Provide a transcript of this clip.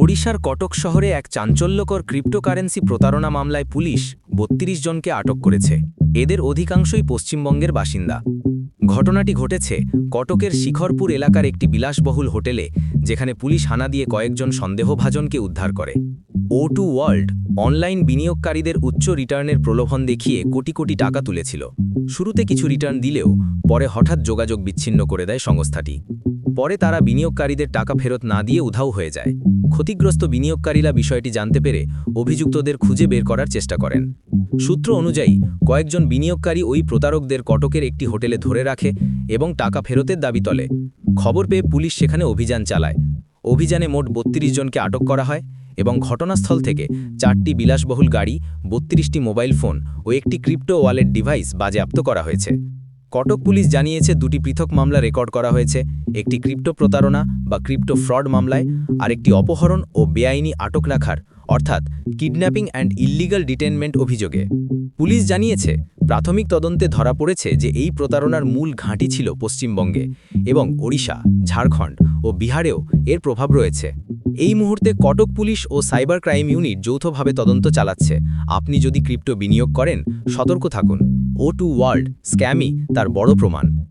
ওড়িশার কটক শহরে এক চাঞ্চল্যকর ক্রিপ্টোকারেন্সি প্রতারণা মামলায় পুলিশ বত্রিশ জনকে আটক করেছে। এদের অধিকাংশই পশ্চিমবঙ্গের বাসিন্দা। ঘটনাটি ঘটেছে কটকের শিখরপুর এলাকার একটি বিলাসবহুল হোটেলে, যেখানে পুলিশ হানা দিয়ে কয়েকজন সন্দেহভাজনকে উদ্ধার করে। ও টু ওয়ার্ল্ড অনলাইন বিনিয়োগকারীদের উচ্চ রিটার্নের প্রলোভন দেখিয়ে কোটি কোটি টাকা তুলেছিল। শুরুতে কিছু রিটার্ন দিলেও পরে হঠাৎ যোগাযোগ বিচ্ছিন্ন করে দেয় সংস্থাটি। পরে তারা বিনিয়োগকারীদের টাকা ফেরত না দিয়ে উধাও হয়ে যায়। ক্ষতিগ্রস্ত বিনিয়োগকারীরা বিষয়টি জানতে পেরে অভিযুক্তদের খুঁজে বের করার চেষ্টা করেন। সূত্র অনুযায়ী, কয়েকজন বিনিয়োগকারী ওই প্রতারকদের কটকের একটি হোটেলে ধরে রাখে এবং টাকা ফেরতের দাবি তোলে। খবর পেয়ে পুলিশ সেখানে অভিযান চালায়। অভিযানে মোট বত্রিশ জনকে আটক করা হয় এবং ঘটনাস্থল থেকে চারটি বিলাসবহুল গাড়ি, বত্রিশটি মোবাইল ফোন ও একটি ক্রিপ্টো ওয়ালেট ডিভাইস বাজেয়াপ্ত করা হয়েছে। কটক পুলিশ জানিয়েছে দুটি পৃথক মামলা রেকর্ড করা হয়েছে, একটি ক্রিপ্টো প্রতারণা বা ক্রিপ্টো ফ্রড মামলায়, আরেকটি অপহরণ ও বেআইনি আটক রাখার, অর্থাৎ কিডন্যাপিং অ্যান্ড ইল্লিগাল ডিটেনমেন্ট অভিযোগে। পুলিশ জানিয়েছে, প্রাথমিক তদন্তে ধরা পড়েছে যে এই প্রতারণার মূল ঘাঁটি ছিল পশ্চিমবঙ্গে এবং ওড়িশা, ঝাড়খণ্ড ও বিহারেও এর প্রভাব রয়েছে। এই মুহূর্তে কটক পুলিশ ও সাইবার ক্রাইম ইউনিট যৌথভাবে তদন্ত চালাচ্ছে। আপনি যদি ক্রিপ্টো বিনিয়োগ করেন, সতর্ক থাকুন। ও টু ওয়ার্ল্ড স্ক্যামই তার বড় প্রমাণ।